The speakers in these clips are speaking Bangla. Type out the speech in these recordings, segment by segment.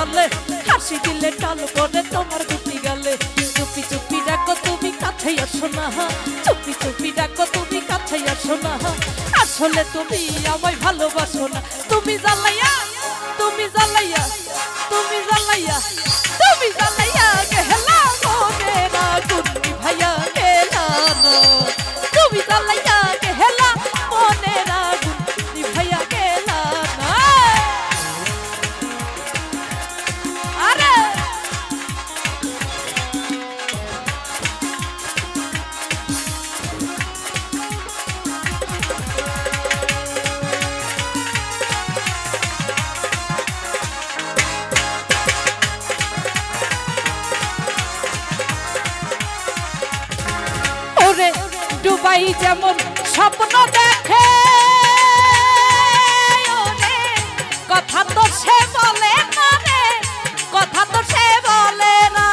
কালে হাসি দিলে টাল করে তোমার গুটি গালে। চুপি চুপি ডাকো, তুমি কাছে আসো না চুপি চুপি ডাকো, তুমি কাছে আসো না আসলে তুমি আমায় ভালোবাসো না। তুমি জ্বালাইয়া তুমি জ্বালাইয়া তুমি জ্বালাইয়া তুমি জ্বালাইয়া গেলা দুবাই যেমন স্বপ্ন দেখে কথা তো সে বলে না রে কথা তো সে বলে না।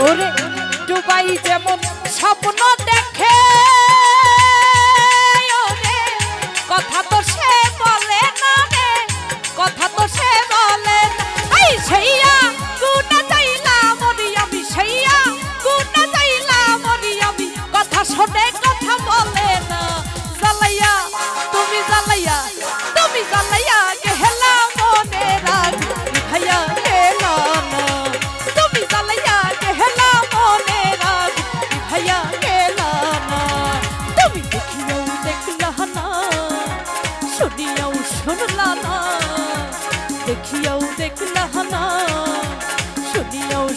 ওরে ডুবাই যেমন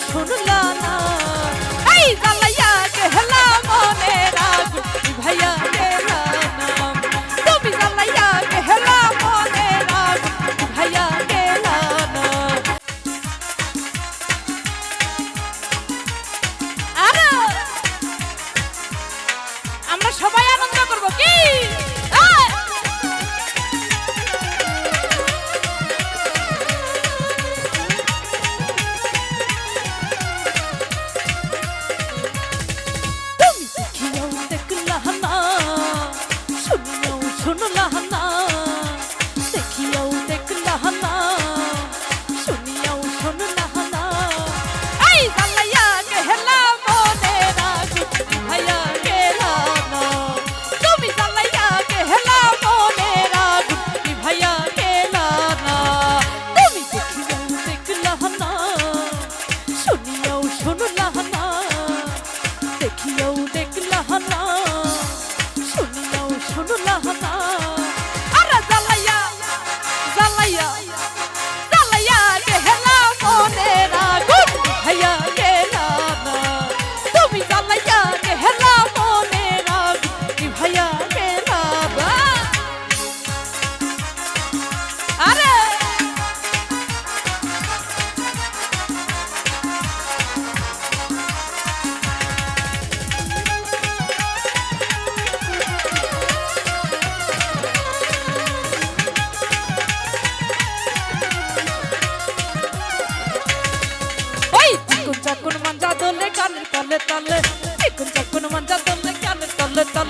শুনিয়াও শুনলা না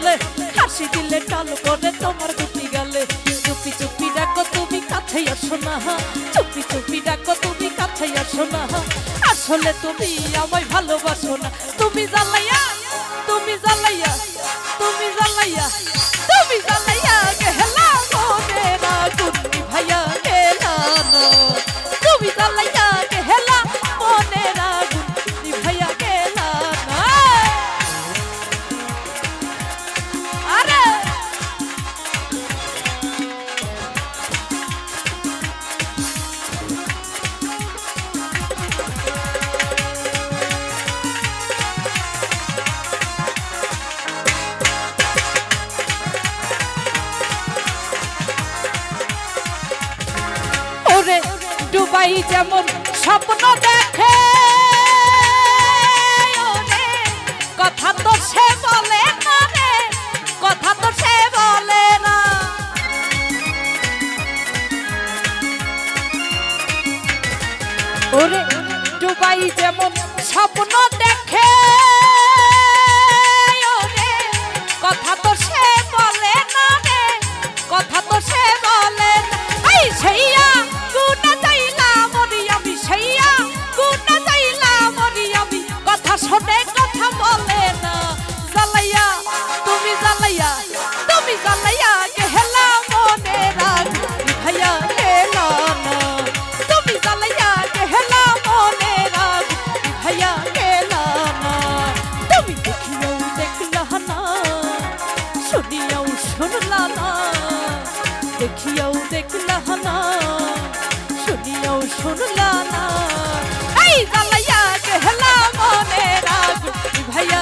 তলে হাসি দিলে টাল করে তোমার দুটি গালে। চুপি চুপি ডাকো, তুমি কাছে আসো না চুপি চুপি ডাকো, তুমি কাছে আসো না আসলে তুমি আমায় ভালোবাসো না। তুমি জ্বালাইয়া তুমি জ্বালাইয়া তুমি জ্বালাইয়া তুমি জ্বালাইয়া দুবাই যেমন স্বপ্ন দেখে কথা তো সে বলে না রে কথা তো সে বলে না। দুবাই যেমন স্বপ্ন দেখে না শুনিয়াও শুনলা না। এই জ্বালাইয়া গেহলা মনে রাগ ভাইয়া